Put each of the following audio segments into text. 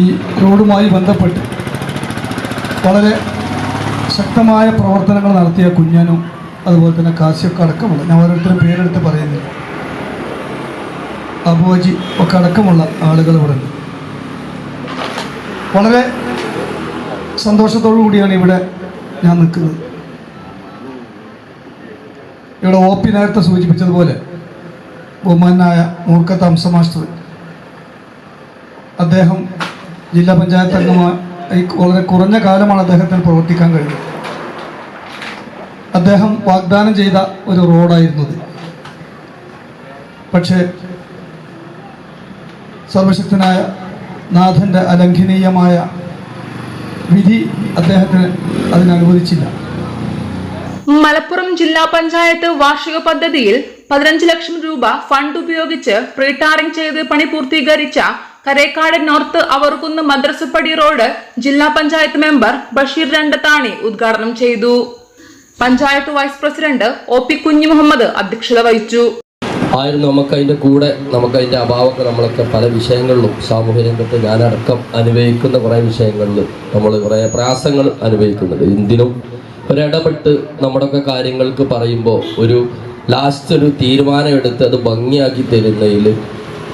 ഈ റോഡുമായി ബന്ധപ്പെട്ട് വളരെ ശക്തമായ പ്രവർത്തനങ്ങൾ നടത്തിയ കുഞ്ഞനും അതുപോലെ തന്നെ കാശിയൊക്കെ അടക്കമുള്ള ഞാൻ ഓരോരുത്തരും പേരെടുത്ത് പറയുന്നില്ല. അബുവജി ഒക്കെ അടക്കമുള്ള ആളുകൾ ഇവിടെ വളരെ സന്തോഷത്തോടു കൂടിയാണ് ഇവിടെ ഞാൻ നിൽക്കുന്നത്. ഇവിടെ ഒ പി നേരത്തെ സൂചിപ്പിച്ചതുപോലെ ബഹുമാനായ മൂർക്കത്ത് ഹംസ മാസ്റ്റർ അദ്ദേഹം ജില്ലാ പഞ്ചായത്ത് അംഗമായി വളരെ കുറഞ്ഞ കാലമാണ് അദ്ദേഹത്തിന് പ്രവർത്തിക്കാൻ കഴിഞ്ഞത്. അദ്ദേഹം വാഗ്ദാനം ചെയ്ത ഒരു റോഡായിരുന്നു അത്. പക്ഷേ സർവശക്തനായ നാഥന്റെ അലംഘനീയമായ വിധി അദ്ദേഹത്തിന് അതിനനുവദിച്ചില്ല. മലപ്പുറം ജില്ലാ പഞ്ചായത്ത് വാർഷിക പദ്ധതിയിൽ പതിനഞ്ച് ലക്ഷം രൂപ ഫണ്ട് ഉപയോഗിച്ച് പ്രീടാറിംഗ് ചെയ്ത് പണി പൂർത്തീകരിച്ച കരേക്കാട് നോർത്ത് അവർക്കുന്ന് മദ്രസപ്പടി റോഡ് ജില്ലാ പഞ്ചായത്ത് മെമ്പർ ബഷീർ രണ്ടത്താണി ഉദ്ഘാടനം ചെയ്തു. Panchayat vice president O P Kunju Muhammad അധ്യക്ഷത വഹിച്ചു. ആയിരുന്നു നമുക്ക് അതിന്റെ കൂടെ നമുക്ക് അതിന്റെ അഭാവമൊക്കെ നമ്മളൊക്കെ പല വിഷയങ്ങളിലും സാമൂഹ്യ രംഗത്ത് ഞാനടക്കം അനുഭവിക്കുന്ന കുറേ വിഷയങ്ങളിൽ നമ്മൾ കുറേ പ്രയാസങ്ങൾ അനുഭവിക്കുന്നുണ്ട്. എന്തിനും ഒരിടപെട്ട് നമ്മുടെയൊക്കെ കാര്യങ്ങൾക്ക് പറയുമ്പോൾ ഒരു ലാസ്റ്റ് ഒരു തീരുമാനം എടുത്ത് അത് ഭംഗിയാക്കി തരുന്നതിൽ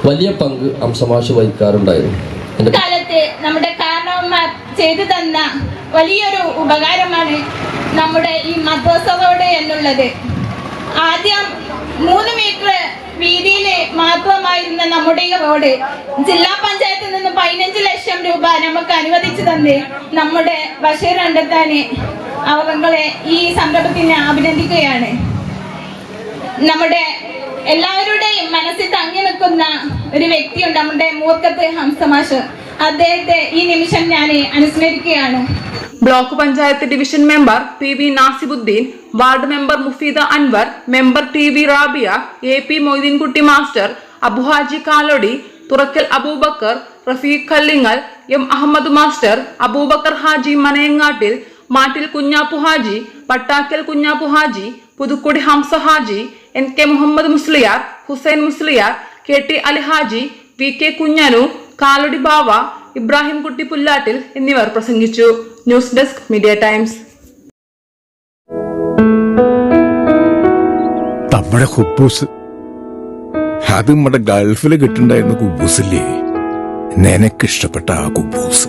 വലിയ പങ്ക് അംശമാശ വഹിക്കാറുണ്ടായിരുന്നു. കാലത്ത് നമ്മുടെ കാരണവന്മാർ ചെയ്തു തന്ന വലിയൊരു ഉപകാരമാണ് നമ്മുടെ ഈ മദ്രസകളോട് എന്നുള്ളത്. ആദ്യം മൂന്ന് മീറ്റർ വീതിയിലെ മാത്രമായിരുന്ന നമ്മുടെ ഈ റോഡ് ജില്ലാ പഞ്ചായത്തിൽ നിന്ന് പതിനഞ്ച് ലക്ഷം രൂപ നമുക്ക് അനുവദിച്ചു തന്ന് നമ്മുടെ ബഷീർ കണ്ടെത്താനെ അവങ്ങളെ ഈ സംരംഭത്തിന് അഭിനന്ദിക്കുകയാണ്. നമ്മുടെ എല്ലാവരുടെയും മനസ്സിൽ തങ്ങി നിൽക്കുന്ന ഒരു വ്യക്തിയുണ്ട് നമ്മുടെ മൂർക്കത്ത് ഹംസമാഷ്. അദ്ദേഹത്തെ ഈ നിമിഷം ഞാൻ അനുസ്മരിക്കുകയാണ്. Block panchayat division member P V Nasibuddin ward member Mufeeda Anwar member T V Rabia A P Moideenkutty master Abuhaji Kalodi Thurakkal Aboobacker Rafeeq Kallingal M Ahammed master Aboobacker Haji Manayangattil Mattil Kunhappu Haji Pattakkal Kunhappu Haji Puthukkudi Hamza Haji N K Muhammad Musliyar Hussain Musliyar K T Ali Haji V K Kunhanu Kalady Bava Ibrahim Kutty Pullattil എന്നിവർ പ്രസംഗിച്ചു. News desk media times. നമ്മുടെ ഹുബൂസ്. അത് നമ്മുടെ ഗൾഫിൽ കിട്ടുണ്ടായിരുന്ന കുബൂസില്ലേ? നിനക്കിഷ്ടപ്പെട്ട ആ കുബൂസ്.